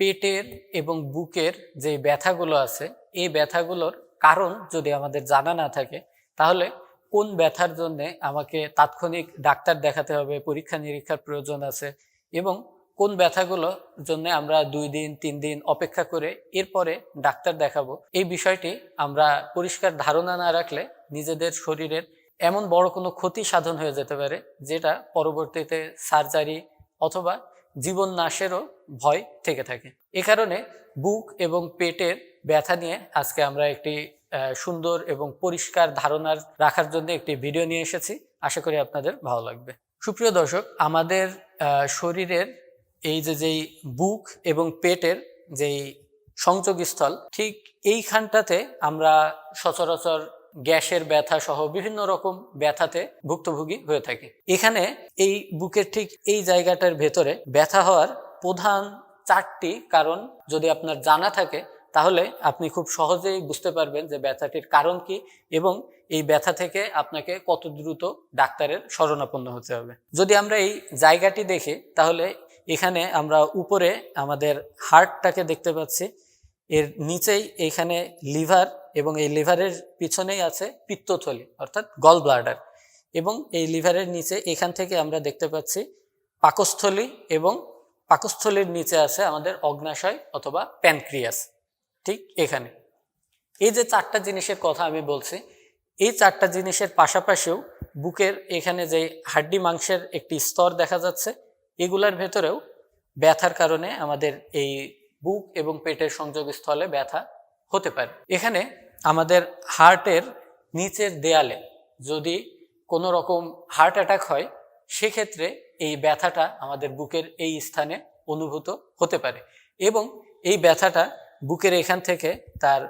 পেটের এবং বুকের যে ব্যথাগুলো আছে, এই ব্যথাগুলোর কারণ যদি আমাদের জানা না থাকে, তাহলে কোন ব্যথার জন্য আমাকে তাৎক্ষণিক ডাক্তার দেখাতে হবে, পরীক্ষা নিরীক্ষার প্রয়োজন আছে এবং কোন ব্যথাগুলোর জন্য আমরা দুই দিন, তিন দিন অপেক্ষা করে এরপরে ডাক্তার দেখাবো, এই বিষয়টি আমরা পরিষ্কার ধারণা না রাখলে নিজেদের শরীরের এমন বড় কোনো ক্ষতি সাধন হয়ে যেতে পারে, যেটা পরবর্তীতে সার্জারি অথবা জীবন নাশেরও ভয় থেকে থাকে। এ কারণে বুক এবং পেটের ব্যথা নিয়ে আজকে আমরা একটি সুন্দর এবং পরিষ্কার ধারণার রাখার জন্য একটি ভিডিও নিয়ে এসেছি। আশা করি আপনাদের ভালো লাগবে। সুপ্রিয় দর্শক, আমাদের শরীরের এই যে, যেই বুক এবং পেটের যেই সংযোগস্থল, ঠিক এইখানটাতে আমরা সচরাচর গ্যাসের ব্যথা সহ বিভিন্ন রকম ব্যথাতে ভুক্তভোগী হয়ে থাকি। এখানে এই বুকের ঠিক এই জায়গাটার ভেতরে ব্যথা হওয়ার প্রধান চারটি কারণ যদি আপনার জানা থাকে, তাহলে আপনি খুব সহজেই বুঝতে পারবেন যে ব্যথাটির কারণ কি এবং এই ব্যথা থেকে আপনাকে কত দ্রুত ডাক্তারের শরণাপন্ন হতে হবে। যদি আমরা এই জায়গাটি দেখি, তাহলে এখানে আমরা উপরে আমাদের হার্টটাকে দেখতে পাচ্ছি। এর নিচেই এইখানে লিভার এবং এই লিভারের পিছনেই আছে পিত্তথলি, অর্থাৎ গল ব্লাডার এবং এই লিভারের নিচে এখান থেকে আমরা দেখতে পাচ্ছি পাকস্থলী এবং পাকস্থলীর নিচে আছে আমাদের অগ্নাশয় অথবা প্যানক্রিয়াস, ঠিক এখানে। এই যে চারটা জিনিসের কথা আমি বলছি, এই চারটা জিনিসের পাশাপাশিও বুকের এখানে যে হাড্ডি মাংসের একটি স্তর দেখা যাচ্ছে, এগুলার ভেতরেও ব্যথার কারণে আমাদের এই বুক এবং পেটের সংযোগস্থলে ব্যথা হতে পারে। এখানে আমাদের হার্টের নিচের দেয়ালে যদি কোনো রকম হার্ট অ্যাটাক হয়, সেক্ষেত্রে এই ব্যথাটা আমাদের বুকের এই স্থানে অনুভূত হতে পারে এবং এই ব্যথাটা বুকের এখান থেকে তার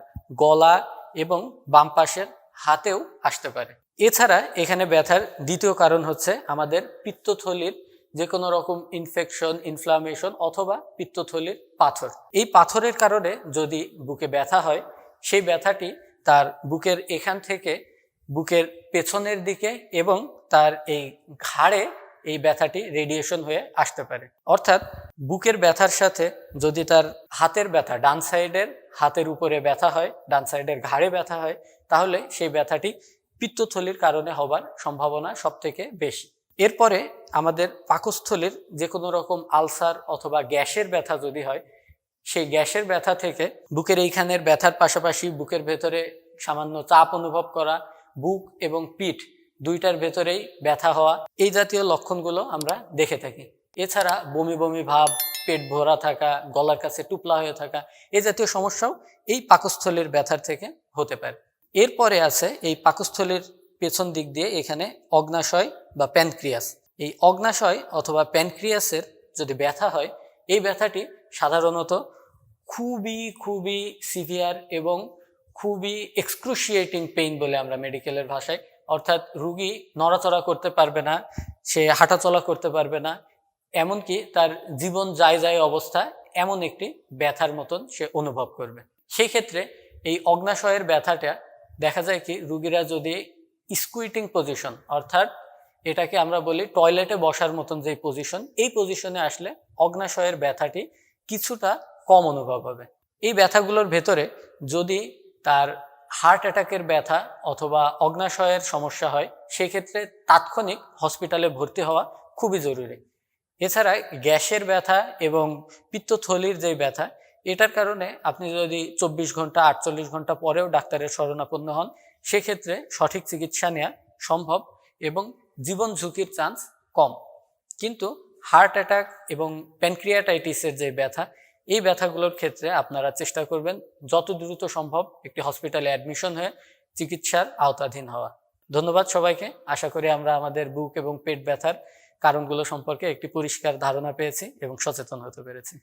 গলা এবং বাম পাশের হাতেও আসতে পারে। এছাড়া এখানে ব্যথার দ্বিতীয় কারণ হচ্ছে আমাদের পিত্তথলির যে কোনো রকম ইনফেকশন ইনফ্লামেশন অথবা পিত্তথলির পাথর। এই পাথরের কারণে যদি বুকে ব্যথা হয়, সেই ব্যথাটি তার বুকের এখান থেকে বুকের পেছনের দিকে এবং তার এই ঘাড়ে এই ব্যথাটি রেডিয়েশন হয়ে আসতে পারে। অর্থাৎ বুকের ব্যথার সাথে যদি তার হাতের ব্যথা, ডান সাইডের হাতের উপরে ব্যথা হয়, ডান সাইডের ঘাড়ে ব্যথা হয়, তাহলে সেই ব্যথাটি পিত্তথলির কারণে হবার সম্ভাবনা সব থেকে বেশি। এরপরে আমাদের পাকস্থলীর যে কোনো রকম আলসার অথবা গ্যাসের ব্যথা যদি হয়, সেই গ্যাসের ব্যথা থেকে বুকের এইখানের ব্যথার পাশাপাশি বুকের ভেতরে সামান্য চাপ অনুভব করা, বুক এবং পিঠ দুইটার ভেতরেই ব্যথা হওয়া, এই জাতীয় লক্ষণগুলো আমরা দেখে থাকি। এছাড়া বমি বমি ভাব, পেট ভরা থাকা, গলার কাছে টুপলা হয়ে থাকা এই জাতীয় সমস্যাও এই পাকস্থলীর ব্যথার থেকে হতে পারে। এরপরে আছে এই পাকস্থলীর পেছন দিক দিয়ে এখানে অগ্নাশয় বা প্যানক্রিয়াস। এই অগ্নাশয় অথবা প্যানক্রিয়াসের যদি ব্যথা হয়, এই ব্যথাটি সাধারণত খুবই খুবই সিভিয়ার এবং খুবই এক্সক্রুশিয়েটিং পেইন বলে আমরা মেডিকেলের ভাষায়, অর্থাৎ রুগী নড়াচড়া করতে পারবে না, সে হাঁটাচলা করতে পারবে না, এমনকি তার জীবন যায় যায় অবস্থা এমন একটি ব্যথার মতন সে অনুভব করবে। সেই ক্ষেত্রে এই অগ্নাশয়ের ব্যথাটা দেখা যায় কি, রুগীরা যদি স্কুইটিং পজিশন অর্থাৎ এটাকে আমরা বলি টয়লেটে বসার মতন যে পজিশন এই পজিশনে আসলে অগ্নাশয়ের ব্যথাটি কিছুটা কম অনুভব হবে। এই ব্যথাগুলোর ভেতরে যদি তার হার্ট অ্যাটাকের ব্যথা অথবা অগ্নাশয়ের সমস্যা হয়, সেক্ষেত্রে তাৎক্ষণিক হসপিটালে ভর্তি হওয়া খুবই জরুরি। এছাড়া গ্যাসের ব্যথা এবং পিত্তথলির যে ব্যথা, এটার কারণে আপনি যদি চব্বিশ ঘণ্টা, আটচল্লিশ ঘণ্টা পরেও ডাক্তারের শরণাপন্ন হন সেক্ষেত্রে সঠিক চিকিৎসা নেওয়া সম্ভব এবং জীবন ঝুঁকির চান্স কম। কিন্তু হার্ট অ্যাটাক এবং প্যানক্রিয়াটাইটিসের যে ব্যথা, এই ব্যথাগুলোর ক্ষেত্রে আপনারা চেষ্টা করবেন যত দ্রুত সম্ভব একটি হসপিটালে অ্যাডমিশন হয়ে চিকিৎসার আওতাধীন হওয়া। ধন্যবাদ সবাইকে। আশা করি আমরা আমাদের বুক এবং পেট ব্যথার কারণগুলো সম্পর্কে একটি পরিষ্কার ধারণা পেয়েছি এবং সচেতন হতে পেরেছি।